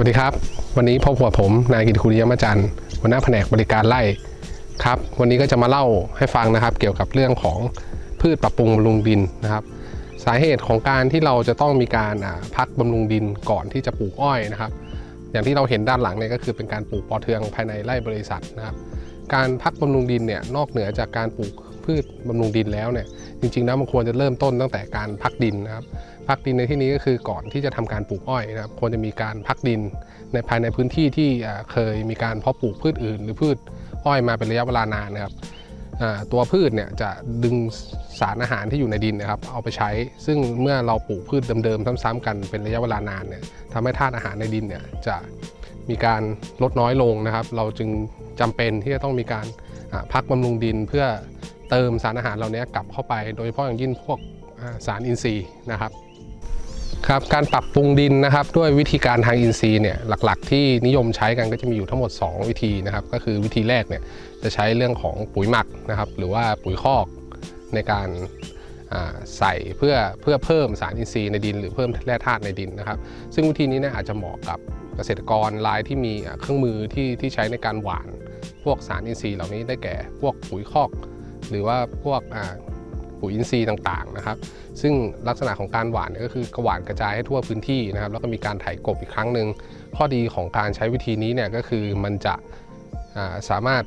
วัสดีครับ วันนี้พบกับผมนายกิติคุณยมจันทร์หัวหน้าแผนกบริการไร่ครับ วันนี้ก็จะมาเล่าให้ฟังนะครับ เกี่ยวกับเรื่องของพืชปรับปรุงบำรุงดินนะครับ สาเหตุของการที่เราจะต้องมีการพักบำรุงดินก่อนที่จะปลูกอ้อยนะครับ อย่างที่เราเห็นด้านหลังเนี่ยก็คือเป็นการปลูกปอเทืองภายในไร่บริษัทนะครับ การพักบำรุงดินเนี่ยนอกเหนือจากการปลูก พืชบำรุงดินแล้วเนี่ยจริงๆแล้วมันควรจะเริ่มต้นตั้งแต่การพักดินนะครับพักดินในที่นี้ก็คือก่อนที่จะทำการปลูกอ้อยนะครับควรจะมีการพักดินในภายในพื้นที่ที่เคยมีการเพาะปลูกพืชอื่น หรือพืชอ้อยมาเป็นระยะเวลานานนะครับตัวพืชเนี่ยจะดึงสารอาหารที่อยู่ในดินนะครับเอาไปใช้ ซึ่งเมื่อเราปลูกพืชเดิมๆ ซ้ำๆกันเป็นระยะเวลานานเนี่ยทำให้ธาตุอาหารในดินเนี่ยจะมีการลดน้อยลงนะครับ เราจึงจำเป็นที่จะต้องมีการพักบำรุงดินเพื่อ เติมสารอาหารเหล่านี้กลับเข้าไป โดยเฉพาะอย่างยิ่งพวกสารอินทรีย์นะครับครับการปรับปรุงดินนะครับด้วยวิธีการทางอินทรีย์เนี่ยหลักๆ ที่นิยมใช้กันก็จะมีอยู่ทั้งหมด 2 วิธีนะครับก็คือวิธีแรกเนี่ยจะใช้เรื่องของปุ๋ยหมักนะครับหรือว่าปุ๋ยคอกในการใส่เพื่อเพื่อเพิ่มสารอินทรีย์ในดิน หรือเพิ่มแร่ธาตุในดินนะครับ ซึ่งวิธีนี้เนี่ยอาจจะเหมาะกับเกษตรกรรายที่มีเครื่องมือที่ที่ใช้ในการหว่าน พวกสารอินทรีย์เหล่านี้ได้แก่พวกปุ๋ยคอก หรือว่าพวกปุ๋ยอินทรีย์ต่างๆนะครับ ซึ่งลักษณะของการหว่านก็คือกระหว่านกระจายให้ทั่วพื้นที่นะครับ แล้วก็มีการไถกบอีกครั้งหนึ่งข้อดีของการใช้วิธีนี้เนี่ยก็คือมันจะาสามารถ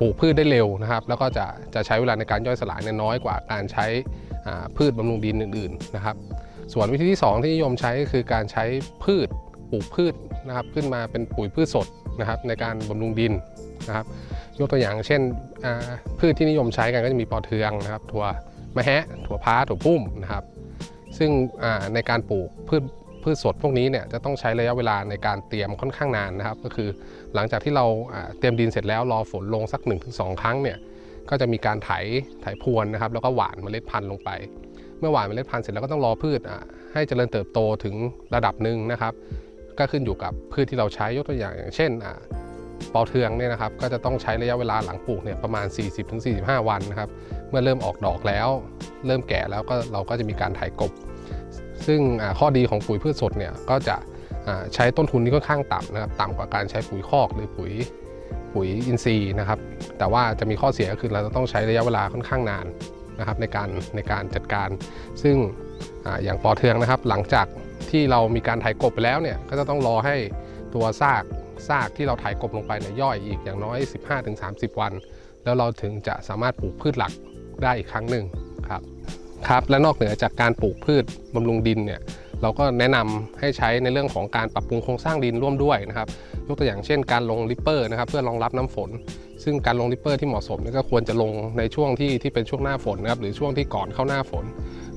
ปลูกพืชได้เร็วนะครับ แล้วก็จะจะใช้เวลาในการย่อยสลายเนี่ยน้อยกว่าการใช้พืชบำรุงดินอื่น ๆนะครับ ส่วนวิธีที่ 2 ที่นิยมใช้ก็คือการใช้พืชปลูกพืช นะครับขึ้นมาเป็นปุ๋ยพืชสดนะครับในการบำรุงดินนะครับยกตัวอย่างเช่นพืชที่นิยมใช้กันก็จะมีปอเทืองนะครับถั่วมะแฮะถั่วพ้าถั่วพุ่มนะครับ ซึ่งในการปลูกพืชพืชสดพวกนี้เนี่ยจะต้องใช้ระยะเวลาในการเตรียมค่อนข้างนานนะครับ ก็คือหลังจากที่เราเตรียมดินเสร็จแล้วรอฝนลงสัก 1-2 ครั้งเนี่ยก็จะมีการไถไถพรวนนะครับ แล้วก็หว่านเมล็ดพันธุ์ลงไป เมื่อหว่านเมล็ดพันธุ์เสร็จแล้วก็ต้องรอพืชให้เจริญเติบโตถึงระดับหนึ่งนะครับ ก็ขึ้นอยู่กับพืชที่เราใช้ยกตัวอย่างอย่างเช่นอ่าปอเทืองเนี่ยนะครับก็จะต้องใช้ระยะเวลาหลังปลูกเนี่ยประมาณ 40-45 วันนะครับเมื่อเริ่มออกดอกแล้ว เริ่มแก่แล้วก็เราก็จะมีการไถกบ ซึ่งข้อดีของปุ๋ยพืชสดเนี่ยก็จะใช้ต้นทุนที่ค่อนข้างต่ำนะครับต่ำกว่าการใช้ปุ๋ยคอกหรือปุ๋ยปุ๋ยอินทรีย์นะครับ แต่ว่าจะมีข้อเสียก็คือเราจะต้องใช้ระยะเวลาค่อนข้างนานนะครับในการในการจัดการ ซึ่งออย่างปอเทืองนะครับ หลังจาก ที่เรามีการไถกบไปแล้วเนี่ยก็จะต้องรอให้ตัวซากซากที่เราไถกบลงไปเนี่ยย่อยอีกอย่างน้อย 15-30 วัน แล้วเราถึงจะสามารถปลูกพืชหลักได้อีกครั้งหนึ่งครับครับและนอกเหนือจากการปลูกพืชบำรุงดินเนี่ยเราก็แนะนำให้ใช้ในเรื่องของการปรับปรุงโครงสร้างดินร่วมด้วยนะครับยกตัวอย่างเช่นการลงริปเปอร์นะครับเพื่อรองรับน้ำฝน ซึ่งการลงริปเปอร์ที่เหมาะสมนี่ก็ควรจะลงในช่วงที่ที่เป็นช่วงหน้าฝนนะครับหรือช่วงที่ก่อนเข้าหน้าฝน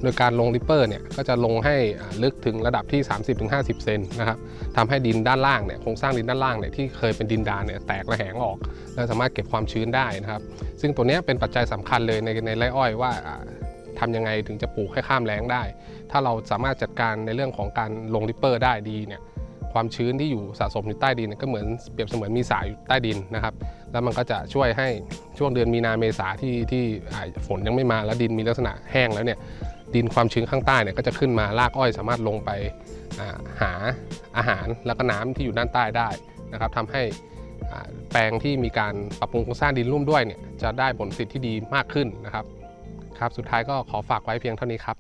โดยการลงริปเปอร์เนี่ยก็จะลงให้ลึกถึงระดับที่ 30-50 เซนนะครับทำให้ดินด้านล่างเนี่ยโครงสร้างดินด้านล่างเนี่ยที่เคยเป็นดินดานเนี่ยแตกระแหงออก แล้วสามารถเก็บความชื้นได้นะครับ ซึ่งตัวนี้เป็นปัจจัยสำคัญเลยในในไร่อ้อยว่าอ่าทำยังไงถึงจะปลูกให้ข้ามแล้งได้ ถ้าเราสามารถจัดการในเรื่องของการลงริปเปอร์ได้ดีเนี่ย ความชื้นที่อยู่สะสมอยู่ใต้ดินก็เหมือนเปรียบเสมือนมีสายอยู่ใต้ดินนะครับ แล้วมันก็จะช่วยให้ช่วงเดือนมีนาเมษาที่ที่อ่าฝนยังไม่มาแล้วดินมีลักษณะแห้งแล้วเนี่ยดินความชื้นข้างใต้เนี่ยก็จะขึ้นมารากอ้อยสามารถลงไปหาอาหารแล้วก็น้ำที่อยู่ด้านใต้ได้นะครับทำให้แปลงที่มีการปรับปรุงโครงสร้างดินร่วมด้วยเนี่ยจะได้ผลผลิตที่ดีมากขึ้นนะครับครับสุดท้ายก็ขอฝากไว้เพียงเท่านี้ครับ